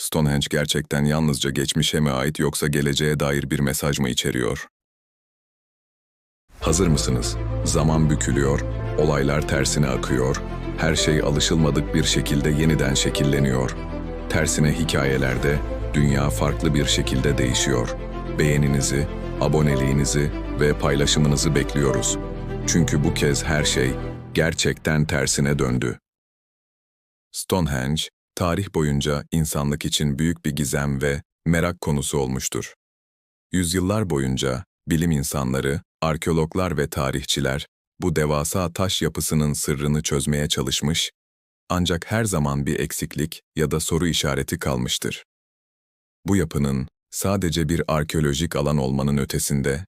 Stonehenge gerçekten yalnızca geçmişe mi ait yoksa geleceğe dair bir mesaj mı içeriyor? Hazır mısınız? Zaman bükülüyor, olaylar tersine akıyor, her şey alışılmadık bir şekilde yeniden şekilleniyor. Tersine hikayelerde dünya farklı bir şekilde değişiyor. Beğeninizi, aboneliğinizi ve paylaşımınızı bekliyoruz. Çünkü bu kez her şey gerçekten tersine döndü. Stonehenge, tarih boyunca insanlık için büyük bir gizem ve merak konusu olmuştur. Yüzyıllar boyunca bilim insanları, arkeologlar ve tarihçiler bu devasa taş yapısının sırrını çözmeye çalışmış, ancak her zaman bir eksiklik ya da soru işareti kalmıştır. Bu yapının sadece bir arkeolojik alan olmanın ötesinde,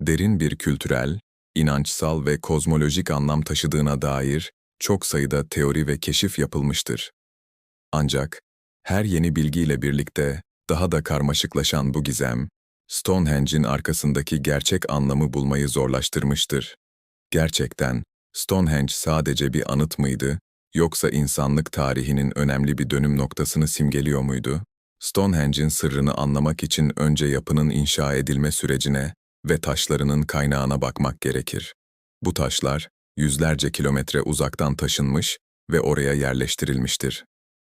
derin bir kültürel, inançsal ve kozmolojik anlam taşıdığına dair çok sayıda teori ve keşif yapılmıştır. Ancak her yeni bilgiyle birlikte daha da karmaşıklaşan bu gizem, Stonehenge'in arkasındaki gerçek anlamı bulmayı zorlaştırmıştır. Gerçekten Stonehenge sadece bir anıt mıydı, yoksa insanlık tarihinin önemli bir dönüm noktasını simgeliyor muydu? Stonehenge'in sırrını anlamak için önce yapının inşa edilme sürecine ve taşlarının kaynağına bakmak gerekir. Bu taşlar, yüzlerce kilometre uzaktan taşınmış ve oraya yerleştirilmiştir.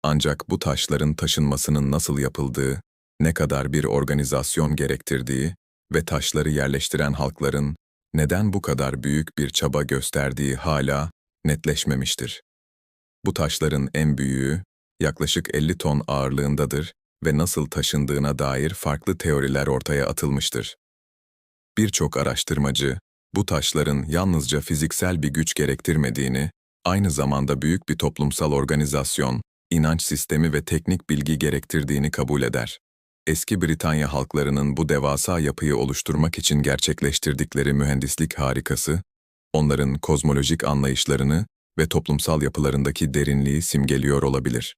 Ancak bu taşların taşınmasının nasıl yapıldığı, ne kadar bir organizasyon gerektirdiği ve taşları yerleştiren halkların neden bu kadar büyük bir çaba gösterdiği hala netleşmemiştir. Bu taşların en büyüğü yaklaşık 50 ton ağırlığındadır ve nasıl taşındığına dair farklı teoriler ortaya atılmıştır. Birçok araştırmacı, bu taşların yalnızca fiziksel bir güç gerektirmediğini, aynı zamanda büyük bir toplumsal organizasyon, inanç sistemi ve teknik bilgi gerektirdiğini kabul eder. Eski Britanya halklarının bu devasa yapıyı oluşturmak için gerçekleştirdikleri mühendislik harikası, onların kozmolojik anlayışlarını ve toplumsal yapılarındaki derinliği simgeliyor olabilir.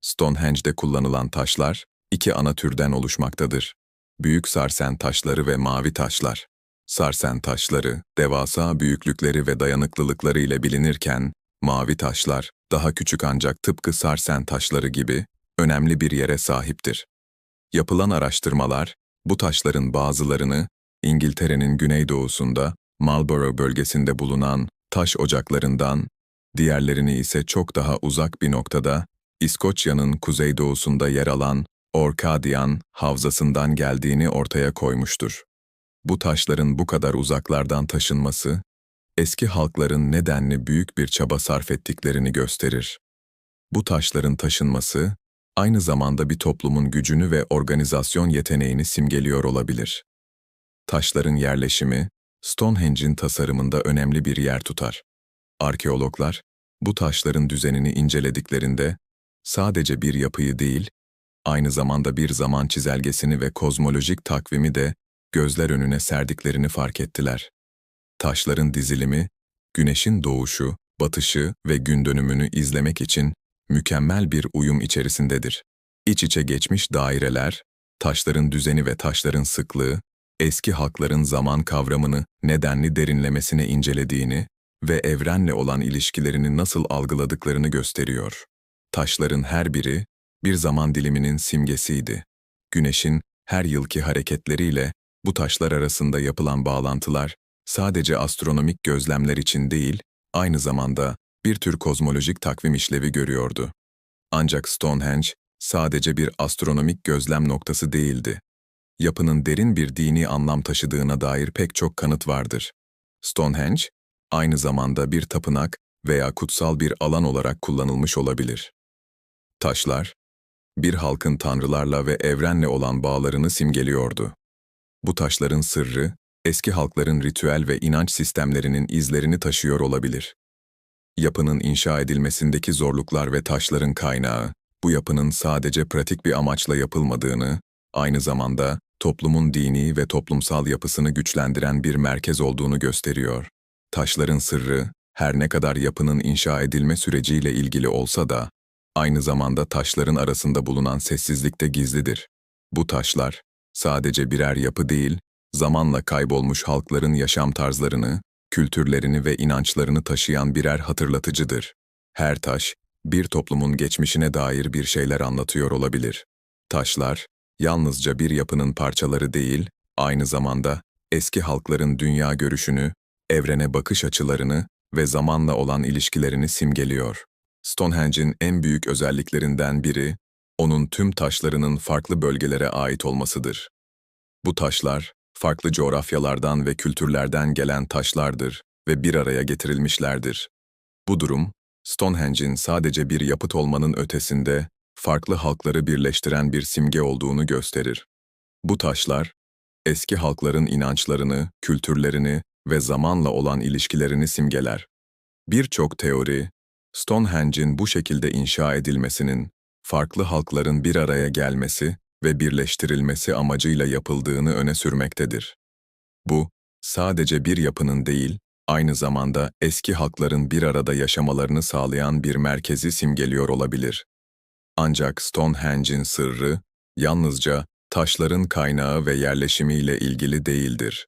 Stonehenge'de kullanılan taşlar, iki ana türden oluşmaktadır. Büyük sarsen taşları ve mavi taşlar. Sarsen taşları, devasa büyüklükleri ve dayanıklılıkları ile bilinirken, mavi taşlar, daha küçük ancak tıpkı sarsen taşları gibi, önemli bir yere sahiptir. Yapılan araştırmalar, bu taşların bazılarını, İngiltere'nin güneydoğusunda, Marlborough bölgesinde bulunan taş ocaklarından, diğerlerini ise çok daha uzak bir noktada, İskoçya'nın kuzeydoğusunda yer alan Orkadian havzasından geldiğini ortaya koymuştur. Bu taşların bu kadar uzaklardan taşınması, eski halkların nedenli büyük bir çaba sarf ettiklerini gösterir. Bu taşların taşınması, aynı zamanda bir toplumun gücünü ve organizasyon yeteneğini simgeliyor olabilir. Taşların yerleşimi, Stonehenge'in tasarımında önemli bir yer tutar. Arkeologlar, bu taşların düzenini incelediklerinde, sadece bir yapıyı değil, aynı zamanda bir zaman çizelgesini ve kozmolojik takvimi de gözler önüne serdiklerini fark ettiler. Taşların dizilimi, güneşin doğuşu, batışı ve gün dönümünü izlemek için mükemmel bir uyum içerisindedir. İç içe geçmiş daireler, taşların düzeni ve taşların sıklığı, eski halkların zaman kavramını nedenli derinlemesine incelediğini ve evrenle olan ilişkilerini nasıl algıladıklarını gösteriyor. Taşların her biri, bir zaman diliminin simgesiydi. Güneşin her yılki hareketleriyle bu taşlar arasında yapılan bağlantılar, sadece astronomik gözlemler için değil, aynı zamanda bir tür kozmolojik takvim işlevi görüyordu. Ancak Stonehenge sadece bir astronomik gözlem noktası değildi. Yapının derin bir dini anlam taşıdığına dair pek çok kanıt vardır. Stonehenge, aynı zamanda bir tapınak veya kutsal bir alan olarak kullanılmış olabilir. Taşlar, bir halkın tanrılarla ve evrenle olan bağlarını simgeliyordu. Bu taşların sırrı, eski halkların ritüel ve inanç sistemlerinin izlerini taşıyor olabilir. Yapının inşa edilmesindeki zorluklar ve taşların kaynağı, bu yapının sadece pratik bir amaçla yapılmadığını, aynı zamanda toplumun dini ve toplumsal yapısını güçlendiren bir merkez olduğunu gösteriyor. Taşların sırrı, her ne kadar yapının inşa edilme süreciyle ilgili olsa da, aynı zamanda taşların arasında bulunan sessizlikte gizlidir. Bu taşlar, sadece birer yapı değil, zamanla kaybolmuş halkların yaşam tarzlarını, kültürlerini ve inançlarını taşıyan birer hatırlatıcıdır. Her taş, bir toplumun geçmişine dair bir şeyler anlatıyor olabilir. Taşlar, yalnızca bir yapının parçaları değil, aynı zamanda eski halkların dünya görüşünü, evrene bakış açılarını ve zamanla olan ilişkilerini simgeliyor. Stonehenge'in en büyük özelliklerinden biri, onun tüm taşlarının farklı bölgelere ait olmasıdır. Bu taşlar, farklı coğrafyalardan ve kültürlerden gelen taşlardır ve bir araya getirilmişlerdir. Bu durum, Stonehenge'in sadece bir yapıt olmanın ötesinde, farklı halkları birleştiren bir simge olduğunu gösterir. Bu taşlar, eski halkların inançlarını, kültürlerini ve zamanla olan ilişkilerini simgeler. Birçok teori, Stonehenge'in bu şekilde inşa edilmesinin, farklı halkların bir araya gelmesi ve birleştirilmesi amacıyla yapıldığını öne sürmektedir. Bu, sadece bir yapının değil, aynı zamanda eski halkların bir arada yaşamalarını sağlayan bir merkezi simgeliyor olabilir. Ancak Stonehenge'in sırrı, yalnızca taşların kaynağı ve yerleşimiyle ilgili değildir.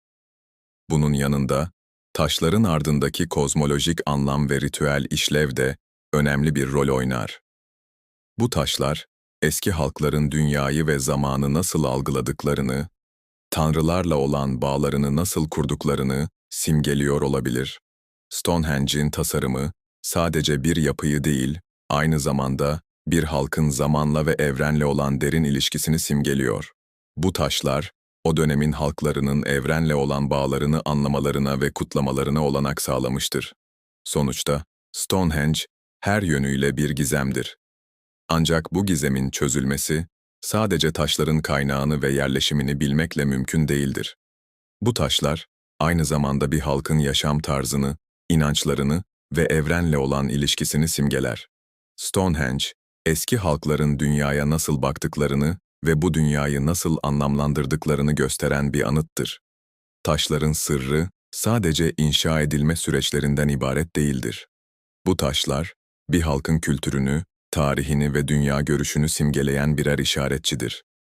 Bunun yanında, taşların ardındaki kozmolojik anlam ve ritüel işlev de önemli bir rol oynar. Bu taşlar, eski halkların dünyayı ve zamanı nasıl algıladıklarını, tanrılarla olan bağlarını nasıl kurduklarını simgeliyor olabilir. Stonehenge'in tasarımı sadece bir yapıyı değil, aynı zamanda bir halkın zamanla ve evrenle olan derin ilişkisini simgeliyor. Bu taşlar, o dönemin halklarının evrenle olan bağlarını anlamalarına ve kutlamalarına olanak sağlamıştır. Sonuçta, Stonehenge, her yönüyle bir gizemdir. Ancak bu gizemin çözülmesi, sadece taşların kaynağını ve yerleşimini bilmekle mümkün değildir. Bu taşlar, aynı zamanda bir halkın yaşam tarzını, inançlarını ve evrenle olan ilişkisini simgeler. Stonehenge, eski halkların dünyaya nasıl baktıklarını ve bu dünyayı nasıl anlamlandırdıklarını gösteren bir anıttır. Taşların sırrı, sadece inşa edilme süreçlerinden ibaret değildir. Bu taşlar, bir halkın kültürünü, tarihini ve dünya görüşünü simgeleyen birer işaretçidir.